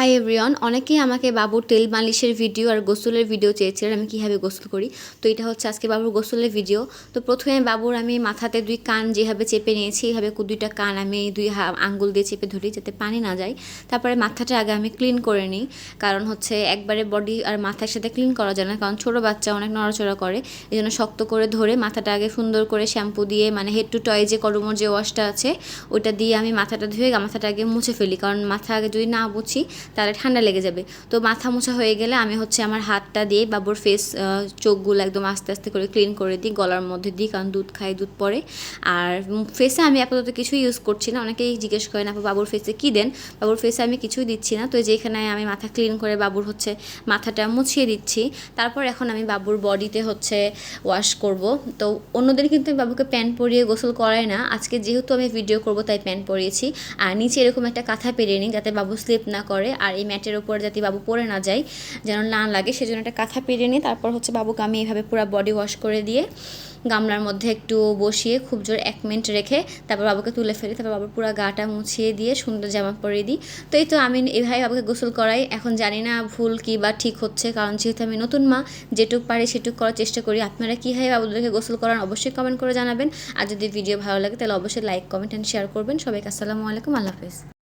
Hi everyone অনেকেই আমাকে বাবুর তেল মালিশের ভিডিও আর গোসলের ভিডিও চেয়েছিলেন আমি কীভাবে গোসল করি। তো এটা হচ্ছে আজকে বাবুর গোসলের ভিডিও তো প্রথমে বাবুর আমি মাথাতে দুই কান যেভাবে চেপে নিয়েছি এইভাবে দুইটা কান আমি দুই আঙ্গুল দিয়ে চেপে ধরি যাতে পানি না যায়। তারপরে মাথাটা আগে আমি ক্লিন করে নিই, কারণ হচ্ছে একবারে বডি আর মাথার সাথে ক্লিন করা যায় না, কারণ ছোটো বাচ্চা অনেক নড়াচড়া করে। এই জন্য শক্ত করে ধরে মাথাটা আগে সুন্দর করে শ্যাম্পু দিয়ে মানে হেড টু টয় যে করমোর যে ওয়াশটা আছে ওটা দিয়ে আমি মাথাটা ধুয়ে মাথাটা আগে মুছে ফেলি। কারণ মাথা আগে যদি না মুছি তাহলে ঠান্ডা লেগে যাবে। তো মাথা মোছা হয়ে গেলে আমি হচ্ছে আমার হাতটা দিয়ে বাবুর ফেস চোখগুলো একদম আস্তে আস্তে করে ক্লিন করে দিই, গলার মধ্যে দিই, কারণ দুধ খাই, দুধ পরে। আর ফেসে আমি আপাতত কিছুই ইউজ করছি না। অনেকেই জিজ্ঞেস করেন, আপু, বাবুর ফেসে কী দেন? বাবুর ফেসে আমি কিছুই দিচ্ছি না। তো যেখানে আমি মাথা ক্লিন করে বাবুর হচ্ছে মাথাটা মুছিয়ে দিচ্ছি। তারপর এখন আমি বাবুর বডিতে হচ্ছে ওয়াশ করব। তো অন্যদের কিন্তু আমি বাবুকে প্যান্ট পরিয়ে গোসল করাই না। আজকে যেহেতু আমি ভিডিও করব, তাই প্যান্ট পরিয়েছি। আর নিচে এরকম একটা কাঁথা পেরিয়ে নিই, যাতে বাবু স্লিপ না করে। আর এই ম্যাটের ওপর যাতে বাবু পরে না যায়, যেন না লাগে, সেজন্য একটা কাঁথা পেরিয়ে নিই তারপর হচ্ছে বাবুকে আমি এইভাবে পুরো বডি ওয়াশ করে দিয়ে গামলার মধ্যে একটু বসিয়ে খুব জোর এক মিনিট রেখে তারপর বাবুকে তুলে ফেলি। তারপর বাবুর পুরো গাটা মুছিয়ে দিয়ে সুন্দর জামা পরিয়ে দিই। তো এই তো আমি এভাবে বাবুকে গোসল করাই। এখন জানি না ভুল কি বা ঠিক হচ্ছে, কারণ যেহেতু আমি নতুন মা, যেটুক পারি সেটুক করার চেষ্টা করি। আপনারা কীভাবে বাবুদেরকে গোসল করান অবশ্যই কমেন্ট করে জানাবেন। আর যদি ভিডিও ভালো লাগে তাহলে অবশ্যই লাইক কমেন্ট অ্যান্ড শেয়ার করবেন। সবাইকে আসসালামু আলাইকুম, আল্লাহ হাফেজ।